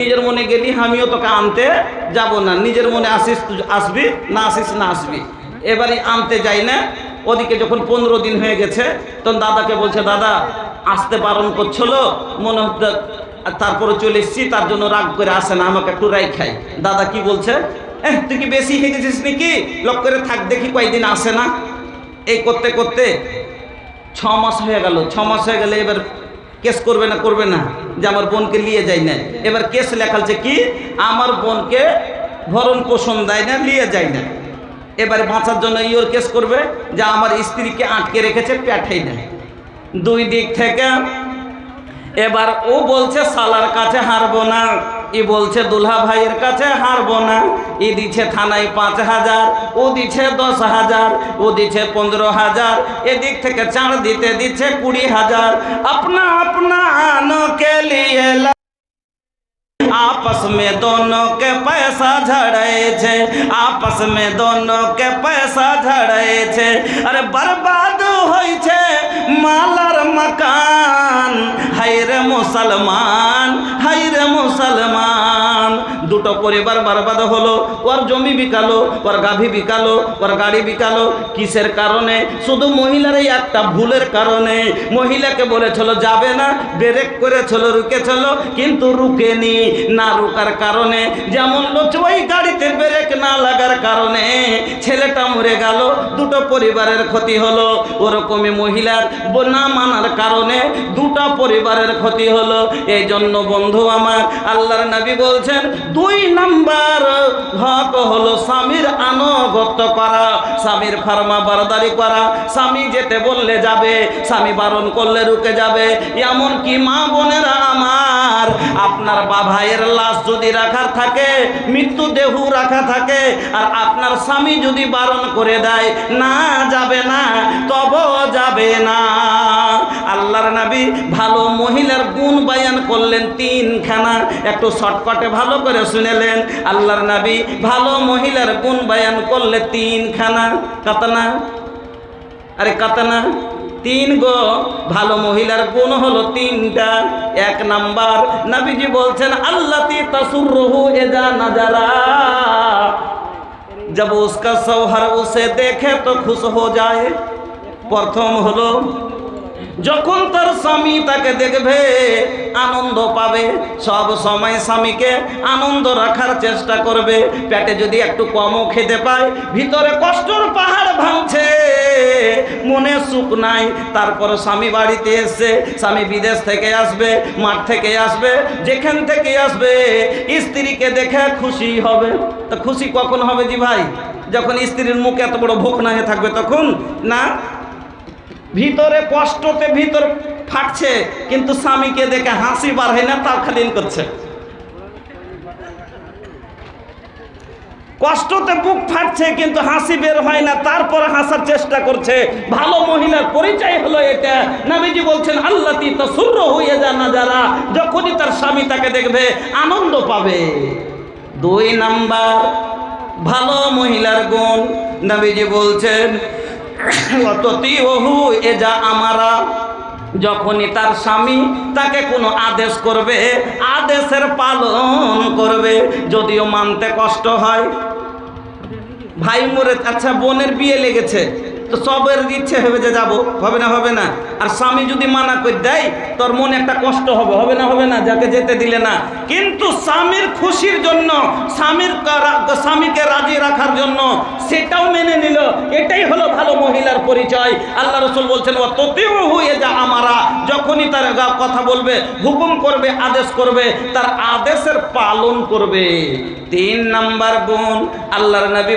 নিজের মনে গেলি, আমিও তোকে আনতে যাব না। নিজের মনে আসিস আসবি, না আসিস, না আসবি। এবারে আনতে যাই না। ওদিকে যখন পনেরো দিন হয়ে গেছে, তখন দাদাকে বলছে, দাদা, আসতে বারণ করছিল মনে আর তারপরে চলে এসছি, তার জন্য রাগ করে আসে না, আমাকে একটু রাই খাই। দাদা কি বলছে, এহ, তুই কি বেশি গেছিস নাকি? লক করে থাক, দেখি কয়েকদিন আসে না। এই করতে করতে ছ মাস হয়ে গেল, ছ মাস হয়ে গেলে এবার কেস করবে না করবে না, যে আমার বোনকে নিয়ে যায় না এবার কেস লেখালছে কি? আমার বোনকে ভরণ পোষণ দেয় না, নিয়ে যায় না। এবারে বাঁচার জন্য ইওর কেস করবে, যে আমার স্ত্রীকে আটকে রেখেছে প্যাঠাই না দুই দিক থেকে এবার ও বলছে, সালার কাছে হারবো না। ই বলছে দুলহা ভাইয়ের কাছে হারবো না ই দিচ্ছে থানায় পাঁচ হাজার ও দিচ্ছে দশ হাজার ও দিচ্ছে পনেরো হাজার এদিক থেকে চার দিতে দিচ্ছে কুড়ি হাজার আপনা আপনা আনো কে লিয়ে লা- आपस में दोनों के पैसा झड़े छे आपस में दोनों के पैसा झड़े छे अरे बर्बाद होई छे মালার মাকান হাইরে মুসলমান হাইরে মুসলমান। দুটো পরিবার বারবাদ হলো। ওর জমি বিকালো, ওর গাভী বিকালো, ওর গাড়ি বিকালো। কিসের কারণে? শুধু মহিলার এই একটা ভুলের কারণে। মহিলাকে বলেছিল, যাবে না, ব্রেক করেছিল, রুকেছিল, কিন্তু রুকেনি। না রুকার কারণে, যেমন লোচ ওই গাড়িতে ব্রেক না লাগার কারণে ছেলেটা মরে গেল, দুটো পরিবারের ক্ষতি হলো। ওরকমই মহিলার না মানার কারণে দুটো পরিবারের ক্ষতি হলো। এই জন্য বন্ধু আমার, আল্লাহর নবী বলছেন দুই নাম্বার হক হলো স্বামীর আনুগত্য করা, স্বামীর ফার্মা বারদারি করা। স্বামী যেতে বললে যাবে, স্বামী বারণ করলে রুকে যাবে। এমন কি মা বোনেরা আমার? আপনার বা ভাইয়ের লাশ যদি রাখার থাকে, মৃত্যু দেহু রাখা থাকে, আর আপনার স্বামী যদি বারণ করে দেয়, না যাবে না তব যাবে না। নবী ভালো মহিলার গুণ বায়ান করলেন তিনখানা একটু শর্টকাটে ভালো করে শুনেলেন আল্লাহর নবী ভালো মহিলার গুণ বায়ান করলে তিনখানা কাতনা আরে কাতনা তিন গো ভালো মহিলার গুণ হলো তিনটা এক নাম্বার নবীজি বলছেন আল্লাহ তসুরহু এজা নাজারা जब उसका सौहर उसे देखे तो खुश हो जाए প্রথম হলো যখন তার স্বামী তাকে দেখবে, আনন্দ পাবে। সব সময় স্বামীকে আনন্দ রাখার চেষ্টা করবে। পেটে যদি একটু কমও খেতে পায়, ভিতরে কষ্টর পাহাড় ভাঙছে। মনে সুখ নাই। তারপর স্বামী বাড়িতে এসছে স্বামী বিদেশ থেকে আসবে, মাঠ থেকে আসবে, যেখান থেকে আসবে, স্ত্রীকে দেখে খুশি হবে। তো খুশি কখন হবে জি ভাই? যখন স্ত্রীর মুখে এত বড় ভোগ না থাকবে তখন? না? ভিতরে কষ্টতে ভিতর ফাটছে, কিন্তু স্বামীকে দেখে হাসি বার হয় না তার খালিন করছে। কষ্টতে বুক ফাটছে, কিন্তু হাসি বের হয় না, তারপরে হাসার চেষ্টা করছে। ভালো মহিলার পরিচয় হলো এটা। নবীজি বলছেন, আল্লাহ তসুর হয়ে যা না যারা যখনই তার স্বামী তাকে দেখবে, আনন্দ পাবে। দুই নাম্বার, ভালো মহিলার গুণ, নবীজি বলছেন অততি ওহু এ যা আমারা। যখনই তার স্বামী তাকে কোনো আদেশ করবে, আদেশের পালন করবে, যদিও মানতে কষ্ট হয়। ভাই মরে আচ্ছা বোনের বিয়ে লেগেছে। তো সবের ইচ্ছে হবে যে যাব। হবে না হবে না। আর স্বামী যদি মানা করে দেয়, তোর মনে একটা কষ্ট হবে হবে না হবে না, যাকে যেতে দিলে না। কিন্তু স্বামীর খুশির জন্য, স্বামীর স্বামীকে রাজি রাখার জন্য সেটাও মেনে নিল। এটাই হলো ভালো মহিলার পরিচয়। আল্লাহ রসুল বলছেন ও তোতেও হয়ে যা আমারা। যখনই তার কথা বলবে, হুকুম করবে, আদেশ করবে, তার আদেশের পালন করবে। তিন নাম্বার গুণ আল্লাহর নবী